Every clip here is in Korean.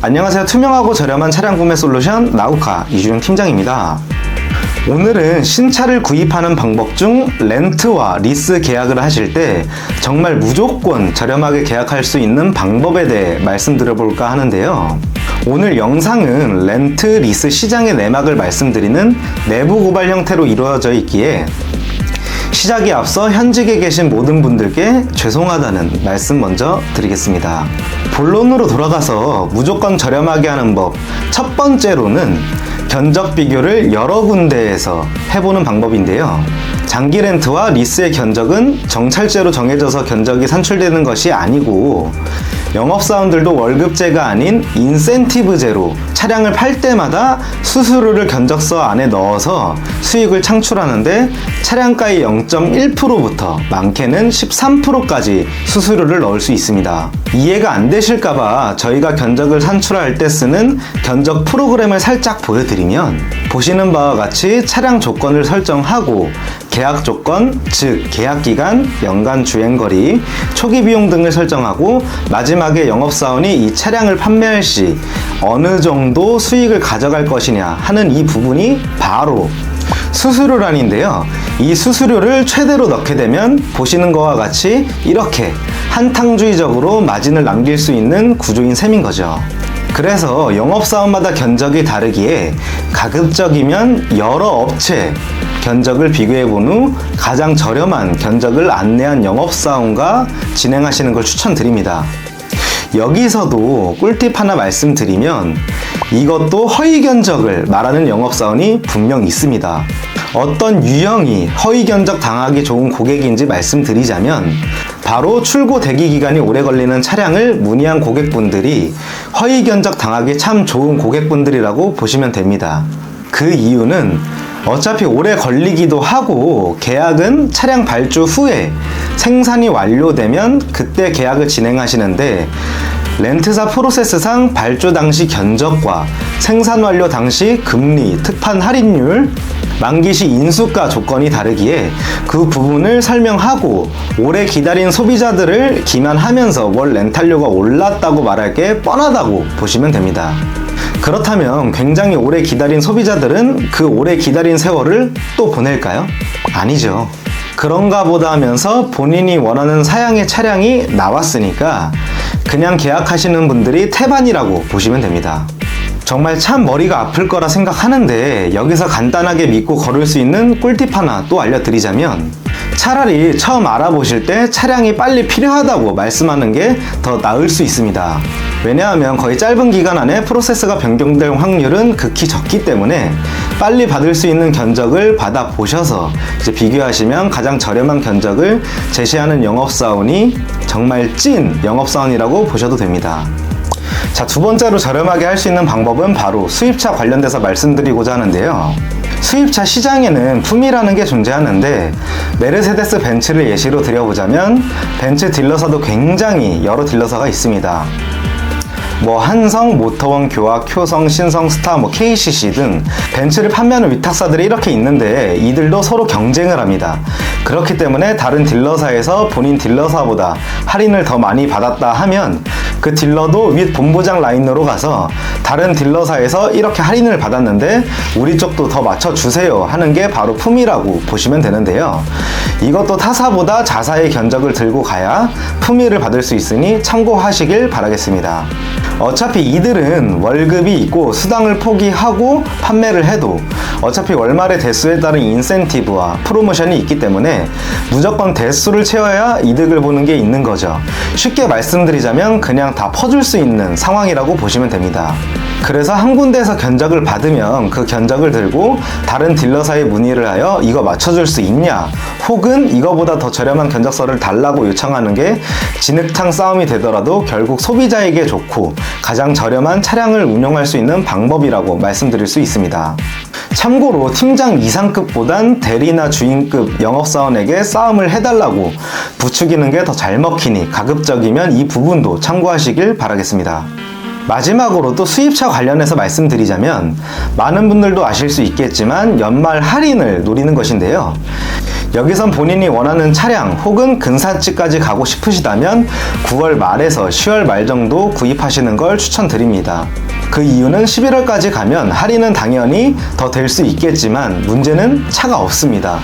안녕하세요. 투명하고 저렴한 차량 구매 솔루션 나우카 이주영 팀장입니다. 오늘은 신차를 구입하는 방법 중 렌트와 리스 계약을 하실 때 정말 무조건 저렴하게 계약할 수 있는 방법에 대해 말씀드려볼까 하는데요. 오늘 영상은 렌트 리스 시장의 내막을 말씀드리는 내부 고발 형태로 이루어져 있기에 시작에 앞서 현직에 계신 모든 분들께 죄송하다는 말씀 먼저 드리겠습니다. 본론으로 돌아가서 무조건 저렴하게 하는 법. 첫 번째로는 견적 비교를 여러 군데에서 해보는 방법인데요. 장기 렌트와 리스의 견적은 정찰제로 정해져서 견적이 산출되는 것이 아니고 영업사원들도 월급제가 아닌 인센티브제로 차량을 팔 때마다 수수료를 견적서 안에 넣어서 수익을 창출하는데 차량가의 0.1%부터 많게는 13%까지 수수료를 넣을 수 있습니다. 이해가 안 되실까봐 저희가 견적을 산출할 때 쓰는 견적 프로그램을 살짝 보여드리면 보시는 바와 같이 차량 조건을 설정하고 계약 조건, 즉 계약 기간, 연간 주행 거리, 초기 비용 등을 설정하고 마지막에 영업 사원이 이 차량을 판매할 시 어느 정도 수익을 가져갈 것이냐 하는 이 부분이 바로 수수료란인데요. 이 수수료를 최대로 넣게 되면 보시는 것과 같이 이렇게 한탕주의적으로 마진을 남길 수 있는 구조인 셈인 거죠. 그래서 영업사원마다 견적이 다르기에 가급적이면 여러 업체 견적을 비교해 본 후 가장 저렴한 견적을 안내한 영업사원과 진행하시는 걸 추천드립니다. 여기서도 꿀팁 하나 말씀드리면 이것도 허위 견적을 말하는 영업사원이 분명 있습니다. 어떤 유형이 허위 견적 당하기 좋은 고객인지 말씀드리자면 바로 출고 대기 기간이 오래 걸리는 차량을 문의한 고객분들이 허위 견적 당하기 참 좋은 고객분들이라고 보시면 됩니다. 그 이유는 어차피 오래 걸리기도 하고 계약은 차량 발주 후에 생산이 완료되면 그때 계약을 진행하시는데 렌트사 프로세스상 발주 당시 견적과 생산 완료 당시 금리, 특판 할인율, 만기 시 인수가 조건이 다르기에 그 부분을 설명하고 오래 기다린 소비자들을 기만하면서 월 렌탈료가 올랐다고 말할 게 뻔하다고 보시면 됩니다. 그렇다면 굉장히 오래 기다린 소비자들은 그 오래 기다린 세월을 또 보낼까요? 아니죠. 그런가 보다 하면서 본인이 원하는 사양의 차량이 나왔으니까 그냥 계약하시는 분들이 태반이라고 보시면 됩니다. 정말 참 머리가 아플 거라 생각하는데 여기서 간단하게 믿고 걸을 수 있는 꿀팁 하나 또 알려드리자면 차라리 처음 알아보실 때 차량이 빨리 필요하다고 말씀하는 게 더 나을 수 있습니다. 왜냐하면 거의 짧은 기간 안에 프로세스가 변경될 확률은 극히 적기 때문에 빨리 받을 수 있는 견적을 받아 보셔서 이제 비교하시면 가장 저렴한 견적을 제시하는 영업사원이 정말 찐 영업사원이라고 보셔도 됩니다. 자, 두 번째로 저렴하게 할 수 있는 방법은 바로 수입차 관련돼서 말씀드리고자 하는데요. 수입차 시장에는 품이라는 게 존재하는데 메르세데스 벤츠를 예시로 드려보자면 벤츠 딜러사도 굉장히 여러 딜러사가 있습니다. 뭐 한성, 모터원, 교학, 효성, 신성, 스타, 뭐 KCC 등 벤츠를 판매하는 위탁사들이 이렇게 있는데 이들도 서로 경쟁을 합니다. 그렇기 때문에 다른 딜러사에서 본인 딜러사보다 할인을 더 많이 받았다 하면 그 딜러도 윗 본부장 라인으로 가서 다른 딜러사에서 이렇게 할인을 받았는데 우리 쪽도 더 맞춰주세요 하는 게 바로 품위라고 보시면 되는데요. 이것도 타사보다 자사의 견적을 들고 가야 품위를 받을 수 있으니 참고하시길 바라겠습니다. 어차피 이들은 월급이 있고 수당을 포기하고 판매를 해도 어차피 월말의 대수에 따른 인센티브와 프로모션이 있기 때문에 무조건 대수를 채워야 이득을 보는 게 있는 거죠. 쉽게 말씀드리자면 그냥 다 퍼줄 수 있는 상황이라고 보시면 됩니다. 그래서 한 군데에서 견적을 받으면 그 견적을 들고 다른 딜러사에 문의를 하여 이거 맞춰줄 수 있냐 혹은 이거보다 더 저렴한 견적서를 달라고 요청하는 게 진흙탕 싸움이 되더라도 결국 소비자에게 좋고 가장 저렴한 차량을 운영할 수 있는 방법이라고 말씀드릴 수 있습니다. 참고로 팀장 이상급보단 대리나 주인급 영업사원에게 싸움을 해달라고 부추기는 게 더 잘 먹히니 가급적이면 이 부분도 참고하시길 바라겠습니다. 마지막으로 또 수입차 관련해서 말씀드리자면 많은 분들도 아실 수 있겠지만 연말 할인을 노리는 것인데요. 여기선 본인이 원하는 차량 혹은 근사치까지 가고 싶으시다면 9월 말에서 10월 말 정도 구입하시는 걸 추천드립니다. 그 이유는 11월까지 가면 할인은 당연히 더 될 수 있겠지만 문제는 차가 없습니다.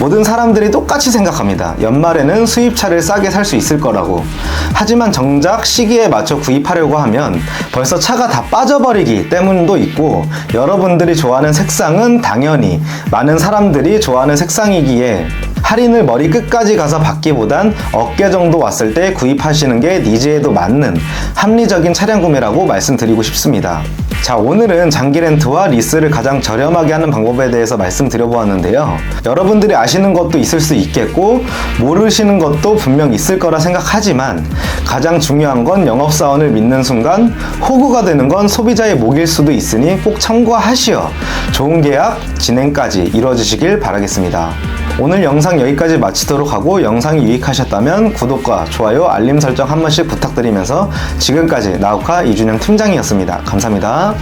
모든 사람들이 똑같이 생각합니다. 연말에는 수입차를 싸게 살 수 있을 거라고. 하지만 정작 시기에 맞춰 구입하려고 하면 벌써 차가 다 빠져버리기 때문도 있고 여러분들이 좋아하는 색상은 당연히 많은 사람들이 좋아하는 색상이기에 할인을 머리 끝까지 가서 받기보단 어깨 정도 왔을 때 구입하시는 게 니즈에도 맞는 합리적인 차량 구매라고 말씀드리고 싶습니다. 자, 오늘은 장기 렌트와 리스를 가장 저렴하게 하는 방법에 대해서 말씀드려 보았는데요. 여러분들이 아시는 것도 있을 수 있겠고, 모르시는 것도 분명 있을 거라 생각하지만, 가장 중요한 건 영업사원을 믿는 순간, 호구가 되는 건 소비자의 목일 수도 있으니 꼭 참고하시어 좋은 계약 진행까지 이루어지시길 바라겠습니다. 오늘 영상 여기까지 마치도록 하고 영상이 유익하셨다면 구독과 좋아요, 알림 설정 한 번씩 부탁드리면서 지금까지 나우카 이준영 팀장이었습니다. 감사합니다.